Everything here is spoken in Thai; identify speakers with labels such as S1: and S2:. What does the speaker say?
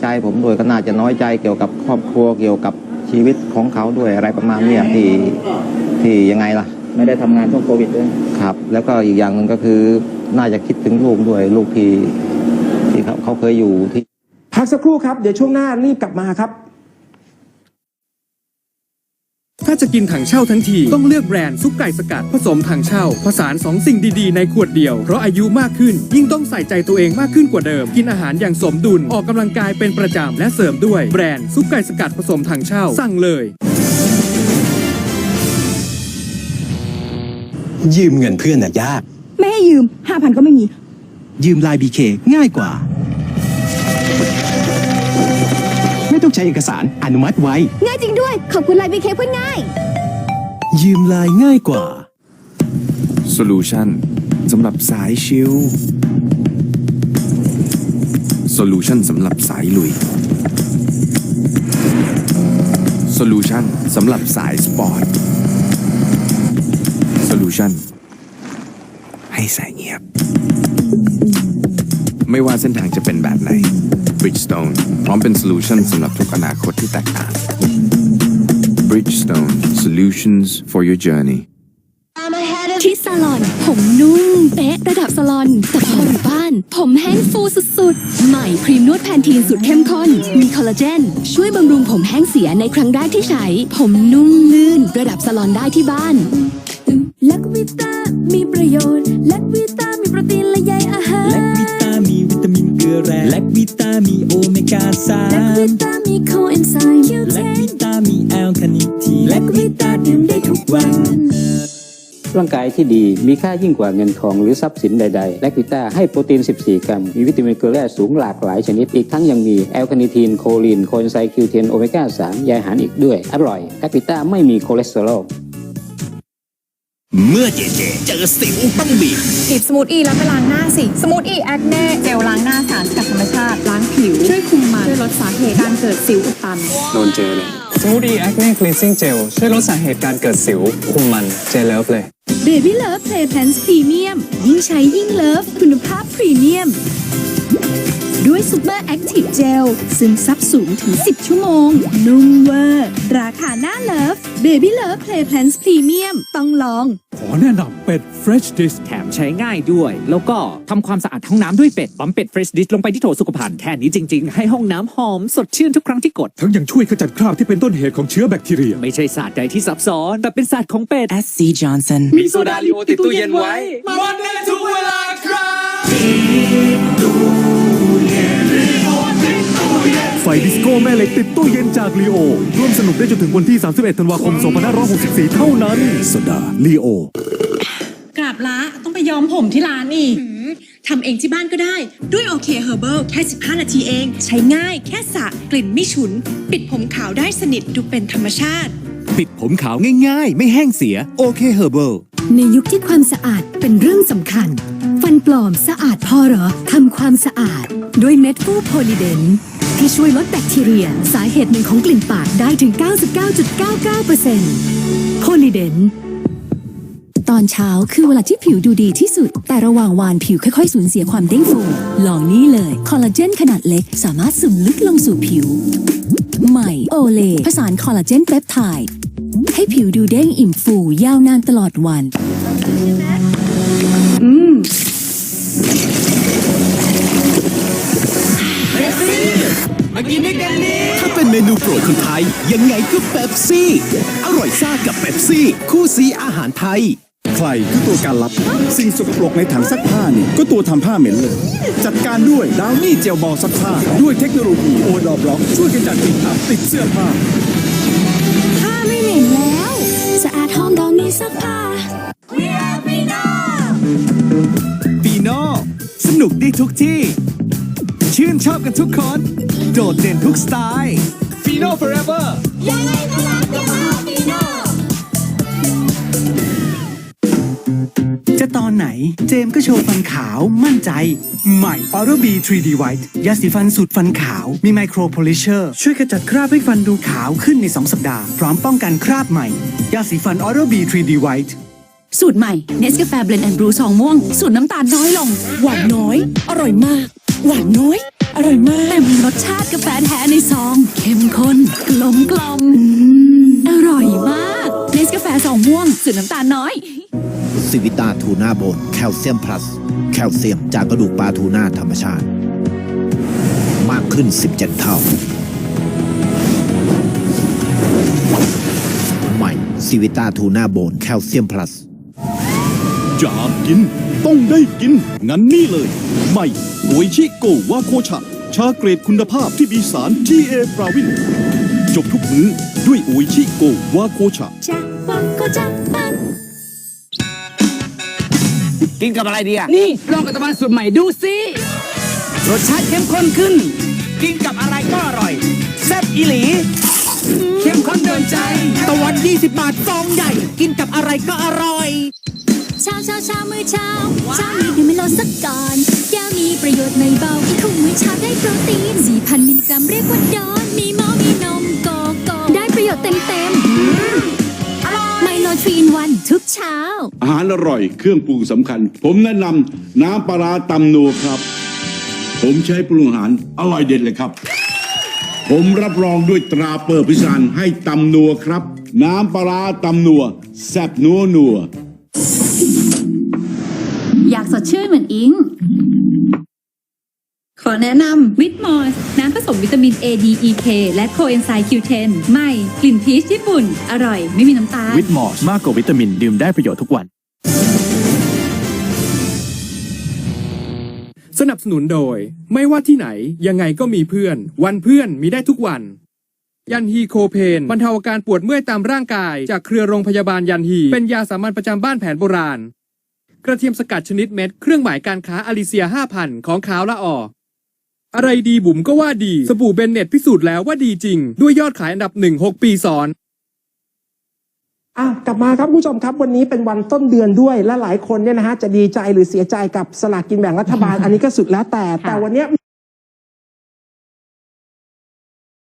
S1: ใจผมด้วยก็น่าจะน้อยใจเกี่ยวกับครอบครัวเกี่ยวกับชีวิตของเขาด้วยอะไรประมาณเนี้ยที่ที่ยังไงล่ะ
S2: ไม่ได้ทำงานช่วงโควิดด้วย
S1: ครับ แล้วก็อีกอย่างหนึ่งก็คือน่าจะคิดถึงลูกด้วยลูกที่ที่เขาเขาเคยอยู่ที่
S3: พักสักครู่ครับ เดี๋ยวช่วงหน้ารีบกลับมาครับ
S4: ถ้าจะกินถังเช่าทั้งที ต้องเลือกแบรนด์ซุปไก่สกัดผสมถังเช่า ผสานสองสิ่งดีๆ ในขวดเดียว เพราะอายุมากขึ้น ยิ่งต้องใส่ใจตัวเองมากขึ้นกว่าเดิม กินอาหารอย่างสมดุลออกกำลังกายเป็นประจำและเสริมด้วยแบรนด์ซุปไก่สกัดผสมถังเช่าสั่งเลย
S5: ยืมเงินเพื่อนน่ะยาก
S6: ไม่ให้ยืมห้าพันก็ไม่มี
S5: ยืมไลน์บีเคง่ายกว่า ต้องใช้เอกสารอนุมัติไว
S6: ง่ายจริงด้วย ขอบคุณไลน์บีเคเพื่อนง่าย
S5: ยืมไลน์ง่ายกว่า
S7: Solution สำหรับสายชิล Solution สำหรับสายลุย Solution สำหรับสายสปอร์ต Solution ให้สายเงียบ ไม่ว่าเส้นทางจะเป็นแบบไหน Bridgestone พร้อมเป็น Solution สำหรับทุกอนาคตที่แตกต่าง Bridgestone Solutions for your journey
S8: ที่ซาลอน ผมนุ่มเป๊ะระดับซาลอน แต่พออยู่บ้าน ผมแห้งฟูสุดๆ ใหม่ครีมนวดแพนทีนสูตรเข้มข้น มีคอลลาเจน ช่วยบำรุงผมแห้งเสียในครั้งแรกที่ใช้ ผมนุ่มลื่นระดับซาลอนได้ที่บ้าน
S9: แลควิต้า
S10: ดื่มได้ทุกวัน
S2: ร่างกายที่ดีมีค่ายิ่งกว่าเงินทองหรือทรัพย์สินใดๆ แลควิต้าให้โปรตีน 14 กรัม มีวิตามินเกลือแร่สูงหลากหลายชนิด อีกทั้งยังมีแอลคาเนิทีน โคลีนโคเอนไซม์คิวเทน โอเมก้า 3 ใยอาหารอีกด้วย อร่อยแลควิต้าไม่มีคอเลสเตอรอล
S5: เมื่อเจเจเจอสิวต้องบีบ
S6: หยิบสมูทอีแล้วไปล้างหน้าสิ สมูทอีแอคเน่เจลล้างหน้าสารสกัดธรรมชาติ ล้างผิว ช่วยคุมมัน ช่วยลดสาเหตุการเกิดสิวอุดตัน
S4: โดนเจอเลย มูดี้แอ
S11: คเน่คลีนซิ่งเจล
S4: ช่วยลดสาเหตุการเกิดสิว คุมมันเจลเลิฟเลย
S9: Baby Love Play Pants Premium ยิ่งใช้ยิ่งเลิฟคุณภาพพรีเมียม ด้วย Super Active Gel ซึมซับสูงถึง 10 ชั่วโมง นุ่มเวอร์ ราคาหน้าเลิฟ Baby Love Play Pants Premium ต้องลอง
S4: ขอแนะนำเป็ด Fresh Dish
S12: แถมใช้ง่ายด้วย แล้วก็ทำความสะอาดห้องน้ำด้วยเป็ดปั๊มเป็ดเฟรชดิชลงไปที่โถสุขภัณฑ์แค่นี้จริง ๆ ให้ห้องน้ำหอมสดชื่นทุกครั้งที่กด
S4: ทั้งยังช่วยขจัดคราบที่เป็นต้นเหตุของเชื้อแบคทีเรีย
S12: ไม่ใช่ศาสตร์ใดที่ซับซ้อน แต่เป็นศาสตร์ของเป็ด
S10: SC Johnson
S12: มีโซดาลิโอติดตู้เย็นไว้
S4: มันได้ทุกเวลาครับ ติดตู้เย็นจากลีโอ ร่วมสนุกได้จนถึงวันที่ 31 ธันวาคม 2564 เท่านั้น สดาลีโอ
S6: กราบละต้องไปย้อมผมที่ร้านอีกทำเองที่บ้านก็ได้ด้วยโอเคเฮอร์เบิลแค่ 15 นาทีเอง ใช้ง่ายแค่สระกลิ่นไม่ฉุน ปิดผมขาวได้สนิทดูเป็นธรรมชาติ
S5: ปิดผมขาวง่าย ๆ ไม่แห้งเสียโอเคเฮอร์เบิล
S9: ในยุคที่ความสะอาดเป็นเรื่องสำคัญ ฟันปลอมสะอาดพอเหรอทำความสะอาด ด้วยเม็ดฟูโพลิเดน ที่ช่วยลดแบคทีเรีย สาเหตุหนึ่งของกลิ่นปากได้ถึง 99.99%โพลิเดน
S8: ตอนเช้าคือเวลาที่ผิวดูดีที่สุด แต่ระหว่างวานผิวค่อยๆสูญเสียความเด้งฟูลองนี่เลย คอลลาเจนขนาดเล็ก สามารถซึมลึกลงสู่ผิว ใหม่โอเลผสานคอลลาเจนเปปไทด์ให้ผิวดูเด้งอิ่มฟูยาวนานตลอดวัน
S5: ถ้าเป็นเมนูโปรดคนไทย ยังไงก็เป๊ปซี่ อร่อยซ่ากับเป๊ปซี่ คู่ซีอาหารไทย
S3: ใครคือตัวการรับ สิ่งสกปรกในถังซักผ้านี่ก็ตัวทำผ้าเหม็นเลย จัดการด้วยดาวนี่เจลบอลซักผ้า ด้วยเทคโนโลยีโอดอบล็อกช่วยกันจัดกลิ่นอับติดเสื้อผ้า
S9: ผ้าไม่เหม็นแล้ว สะอาดหอมดอกนี้ซักผ้า
S5: ปีโน่สนุกได้ทุกที่ ชื่นชอบกันทุกคน โดดเด่นทุกสไตล์ฟีโน่ forever
S10: จะตอนไหนเจมส์ก็โชว์ฟันขาวมั่นใจ ใหม่ Oral B 3D White ยาสีฟันสูตรฟันขาวมีไมโครโพลิเชอร์ช่วยขจัดคราบให้ฟันดูขาวขึ้นใน 2 สัปดาห์ พร้อมป้องกันคราบใหม่ ยาสีฟัน Oral B 3D White
S8: สูตรใหม่เนสกาแฟเบลนด์แอนด์บรูซองม่วง สูตรน้ำตาลน้อยลง หวานน้อย อร่อยมาก หวานน้อย อร่อยมากแต่มีรสชาติกาแฟแท้ในซอง เข้มข้นกลมกล่อมอร่อยมากเนสกาแฟสองม่วงสูตรน้ำตาลน้อย
S13: ซิวิตาทูน่าโบนแคลเซียมพลัส แคลเซียมจากกระดูกปลาทูน่าธรรมชาติ มากขึ้น 17 เท่า ใหม่ซิวิตาทูน่าโบนแคลเซียมพลัส
S3: อยากกิน ต้องได้กิน งั้นนี่เลย ใหม่โออิชิโกวาโคชะชาเกรดคุณภาพที่มีสาร GA ปราวินจบทุกมื้อด้วยโออิชิโกวาโคชะ
S8: จะปังก็จะปัง
S12: กินกับอะไรดีอะ
S10: นี่ลองกับตะวันสูตรใหม่ดูสิรสชาติเข้มข้นขึ้น
S12: กินกับอะไรก็อร่อยแซ่บอีหลี
S10: เข้มข้นเดินใจ
S12: ตะวัน 20 บาทฟองใหญ่ กินกับอะไรก็อร่อย
S8: เช้าเช้าเช้ามื้อเช้าเช้านี้ดื่มไม่ลดสักก่อนแก้วมีประโยชน์ไม่เบากินคู่มื้อเช้าได้โปรตีน 4,000 มิลลิกรัมเรียกว่าดอนมีหมอมีนมโกโก้ได้ประโยชน์เต็มเต็มไมโลทรีนวันทุกเช้า
S3: อาหารอร่อยเครื่องปรุงสำคัญ ผมแนะนำน้ำปลาร้าตำนัวครับ ผมใช้ปรุงอาหารอร่อยเด็ดเลยครับ ผมรับรองด้วยตราเปิดพิสานให้ตำนัวครับ น้ำปลาร้าตำนัวแซ่บนัวนัว
S9: อยากสดชื่นเหมือนอิง ขอแนะนำวิตมอสน้ำผสมวิตามิน A D E K และโคเอนไซม์ Q10 ใหม่ กลิ่นพีชญี่ปุ่น อร่อย ไม่มีน้ำตาล
S4: วิตมอสมากกว่าวิตามินดื่มได้ประโยชน์ทุกวัน สนับสนุนโดย ไม่ว่าที่ไหน ยังไงก็มีเพื่อน วันเพื่อนมีได้ทุกวัน ยันฮีโคเพนบรรเทาอาการปวดเมื่อยตามร่างกาย จากเครือโรงพยาบาลยันฮี เป็นยาสามัญประจำบ้านแผนโบราณ กระเทียมสกัดชนิดเม็ด เครื่องหมายการค้าอลิเซีย 5,000 ของขาวละอออะไรดีบุ๋มก็ว่าดี สบู่เบนเน็ตพิสูจน์แล้วว่าดีจริง ด้วยยอดขายอันดับหนึ่งหกปีซ้อน
S14: อะกลับมาครับผู้ชมครับวันนี้เป็นวันต้นเดือนด้วยและหลายคนเนี่ยนะฮะจะดีใจหรือเสียใจกับสลากกินแบ่งรัฐบาล อันนี้ก็สุดแล้วแต่ แต่วันนี้